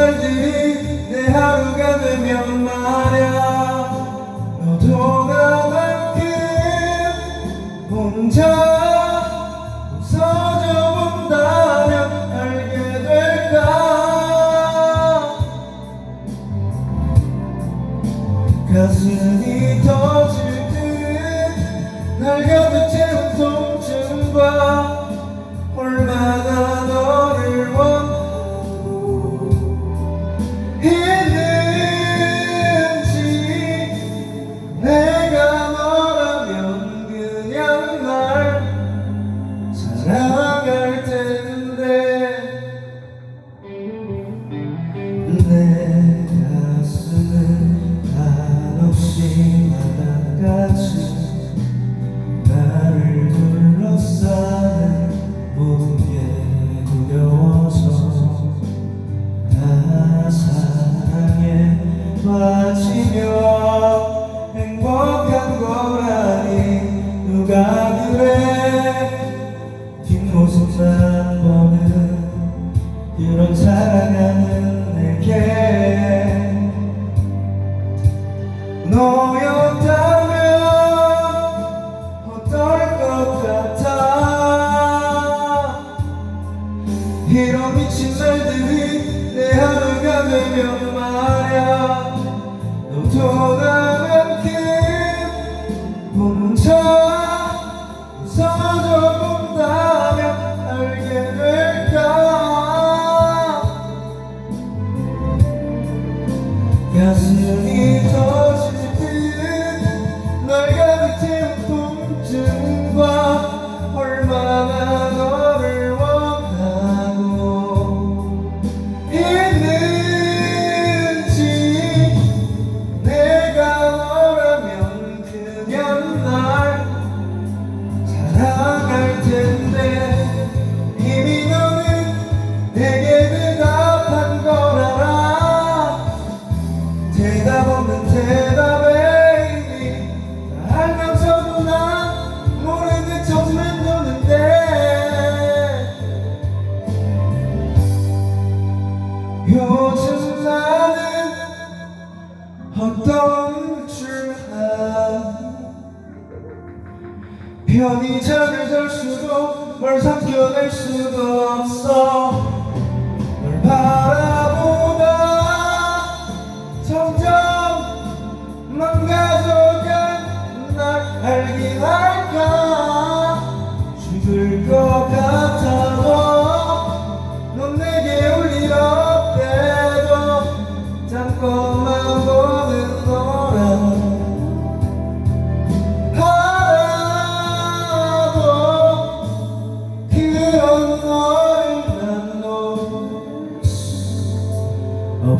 날들이 내 하루가 되면 말야. 너도 나만큼 혼자 웃어줘 본다면 알게 될까? 가슴이 터질 듯날 가득 채워 Now 미친 말들이 내 하루가 되면 말야. 너도 나만큼 멈춰 웃어줘 본다면 알게 될까? 가슴 어떤 줄하 편히 잠을 잘 수도 뭘 삼켜낼 수도 없어.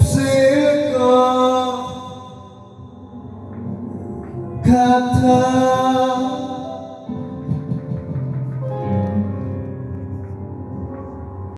없을 것 같아.